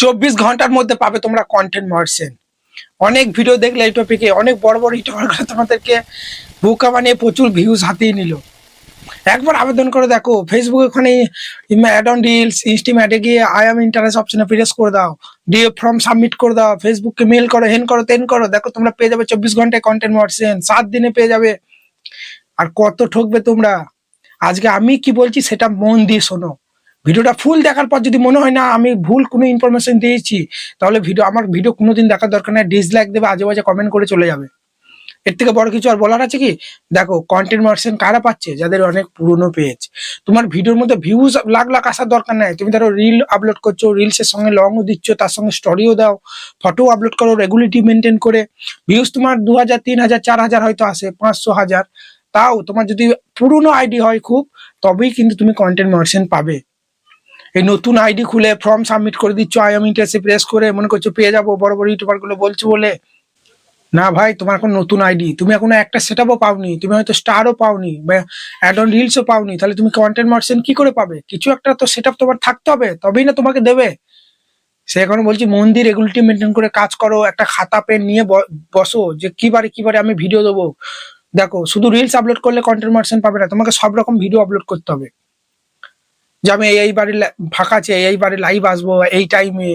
চব্বিশ ঘণ্টার মধ্যে পাবে তোমরা কন্টেন্ট মার্সেন অনেক ভিডিও দেখলে এই টপিকে অনেক বড় বড় ইউটিউবার তোমাদেরকে বোকা বানিয়ে প্রচুর ভিউজ হাতিয়ে নিল। একবার আবেদন করে দেখো ফেসবুক ওখানে অ্যাড অন রিলস ইনস্টিম গিয়ে আই এম ইন্টারেস্ট অপশনে প্রেস করে দাও। দিয়ে ফর্ম সাবমিট করে দাও। ফেসবুককে মেল করো হেন করো তেন করো। দেখো তোমরা পেয়ে যাবে চব্বিশ ঘন্টায় কন্টেন্ট মার্সেন সাত দিনে পেয়ে যাবে। আর কত ঠকবে তোমরা? আজকে আমি কি বলছি সেটা মন দিয়ে শোনো। ভিডিওটা ফুল দেখার পর যদি মনে হয় না, আমি ভুল কোনো ইনফরমেশন দিয়েছি, তাহলে ভিডিও আমার ভিডিও কোনোদিন দেখার দরকার নেই ডিসলাইক দেবে আজে বাজে কমেন্ট করে চলে যাবে। এর থেকে বড় কিছু আর বলার আছে কি? দেখো কন্টেন্ট মার্সেন কারা পাচ্ছে? যাদের অনেক পুরনো পেজ তোমার ভিডিওর মধ্যে ভিউজ লাখ লাখ আসার দরকার নাই। তুমি ধরো রিল আপলোড করছ রিলসের সঙ্গে লংও দিচ্ছ, তার সঙ্গে স্টোরিও দাও ফটো আপলোড করো রেগুলিটি মেনটেন করে। ভিউজ তোমার দু হাজার, তিন হাজার, চার হাজার হয়তো আসে, পাঁচশো, হাজার। তাও তোমার যদি পুরনো আইডি হয় খুব, তবেই কিন্তু তুমি কন্টেন্ট মার্সেন পাবে। এই নতুন আইডি খুলে ফর্ম সাবমিট করে দিচ্ছ আই এম ইন্টারেস্টে প্রেস করে মনে করছ পেয়ে যাব, বড় বড় ইউটিউবারগুলো বলছো বলে। না ভাই, তোমার এখন নতুন আইডি তুমি এখনও একটা সেট আপও পাওনি, তুমি হয়তো স্টারও পাওনি অ্যাড অন রিলসও পাওনি, তাহলে তুমি কন্টেন্ট মার্সেন কি করে পাবে? কিছু একটা তো সেট তোমার থাকতে হবে, তবেই না তোমাকে দেবে। সে এখন বলছি, মন্দির রেগুলিটি মেনটেন করে কাজ করো, একটা খাতা পেন নিয়ে ব- বসো, যে কিবারে কিবারে আমি ভিডিও দেবো। দেখো, শুধু রিলস আপলোড করলে কন্টেন্ট মার্সেন পাবে না, তোমাকে সব রকম ভিডিও আপলোড করতে হবে। যে আমি এই বাড়ি ফাঁকা আছে, এই বাড়ি লাইভ আসব, এই টাইমে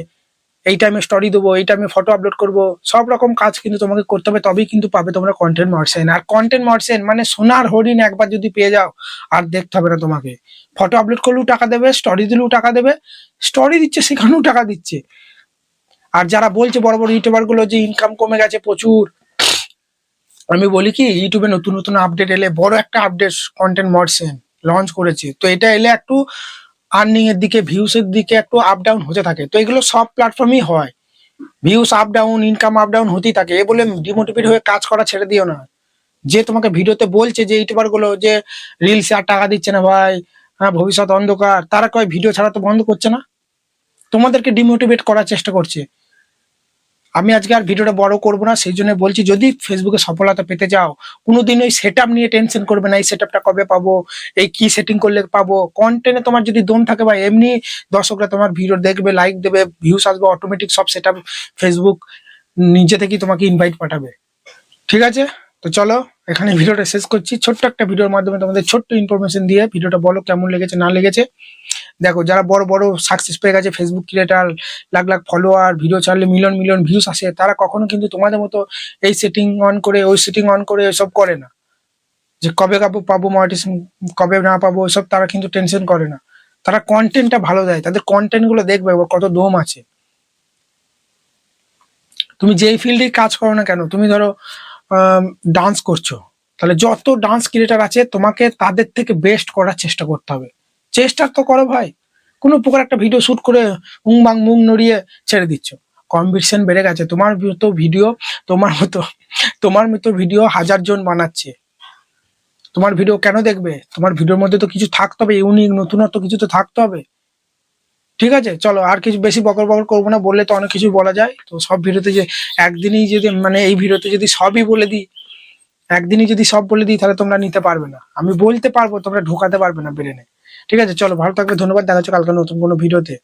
এই টাইমে স্টোরি দেবো, এই টাইমে ফটো আপলোড করব, সব রকম কাজ কিন্তু তোমাকে করতে হবে, তবেই কিন্তু পাবে তোমরা কন্টেন্ট মার্সেন আর কন্টেন্ট মার্সেন মানে সোনার হরিণ একবার যদি পেয়ে যাও, আর দেখতে হবে না তোমাকে। ফটো আপলোড করলেও টাকা দেবে স্টোরি দিলেও টাকা দেবে স্টোরি দিচ্ছে, সেখানেও টাকা দিচ্ছে। আর যারা বলছে বড় বড় ইউটিউবারগুলো যে ইনকাম কমে গেছে প্রচুর, আমি বলি কি, ইউটিউবে নতুন নতুন আপডেট এলে বড় একটা আপডেট কন্টেন্ট মার্সেন লঞ্চ করেছে। তো এটা এলে একটু আর্নিং এর দিকে ভিউস এর দিকে একটু আপ ডাউন হতে থাকে। তো এগুলো সব প্ল্যাটফর্মই হয়। Views up down income up down হতেই থাকে। এ বলে ডিমোটিভেট হয়ে কাজ করা ছেড়ে দিও না। যে তোমাকে ভিডিওতে বলছে যে ইউটিউবারগুলো যে রিলস আর টাকা দিচ্ছে না ভাই হ্যাঁ ভবিষ্যৎ অন্ধকার, তারা কয়, ভিডিও ছাড়া তো বন্ধ করছে না? তোমাদেরকে ডিমোটিভেট করার চেষ্টা করছে। আমি আজকে আর ভিডিওটা বড় করব না, সেই জন্য বলছি, যদি ফেসবুকে সফলতা পেতে চাও, কোনোদিন ওই সেট নিয়ে টেনশন করবে না, এই সেট কবে পাবো, এই কি সেটিং করলে পাবো কন্টেন্টে তোমার যদি দম থাকে বা এমনি দর্শকরা তোমার ভিডিও দেখবে লাইক দেবে ভিউস আসবে অটোমেটিক সব সেট ফেসবুক নিজে থেকেই তোমাকে ইনভাইট পাঠাবে। ঠিক আছে? তো চলো, এখানে ভিডিওটা শেষ করছি। ছোট্ট একটা ভিডিওর মাধ্যমে তোমাদের ছোট্ট ইনফরমেশন দিয়ে ভিডিওটা বলো, কেমন লেগেছে, না লেগেছে। দেখো, যারা বড় বড় সাকসেস পেয়ে গেছে Facebook creator lakh lakh follower video ছাড়লে মিলিয়ন মিলিয়ন ভিউস আসে, তারা কখনো কিন্তু তোমাদের মতো এই সেটিং অন করে, ওই সেটিং অন করে এসব করে না। যে কবে কাবো পাবো মনিটাইজেশন কবে না পাবো, এসব তারা কিন্তু টেনশন করে না। তারা কন্টেন্টটা ভালো দেয়, তাদের কন্টেন্টগুলো দেখবে কত দম আছে। তুমি যেই ফিল্ডে কাজ করো না কেন, তুমি ধরো ডান্স করছ, তাহলে যত ডান্স ক্রিয়েটার আছে, তোমাকে তাদের থেকে বেস্ট করার চেষ্টা করতে হবে। চেষ্টা তো করো ভাই। কোনো প্রকার একটা ভিডিও শুট করে উং বাং মুং নড়িয়ে ছেড়ে দিচ্ছ। কম্পিটিশন বেড়ে গেছে। তোমার মতো ভিডিও তোমার মতো তোমার মতো ভিডিও হাজার জন বানাচ্ছে। তোমার ভিডিও কেন দেখবে? তোমার ভিডিওর মধ্যে তো কিছু থাকতে হবে ইউনিক নতুনত্ব কিছু তো থাকতে হবে। ঠিক আছে? চলো, আর কিছু বেশি বকর বকর করব না, বললে তো অনেক কিছু বলা যায়। তো সব ভিডিওতে যে একদিনই যদি মানে এই ভিডিওতে যদি সবই বলে দিই একদিনই যদি সব বলে দিই, তাহলে তোমরা নিতে পারবে না। আমি বলতে পারব, তোমরা ঢোকাতে পারবে না ব্রেনে। ঠিক আছে, চলো, ভালো থাকবে, ধন্যবাদ, দেখা কালকে নতুন কোনো ভিডিওতে।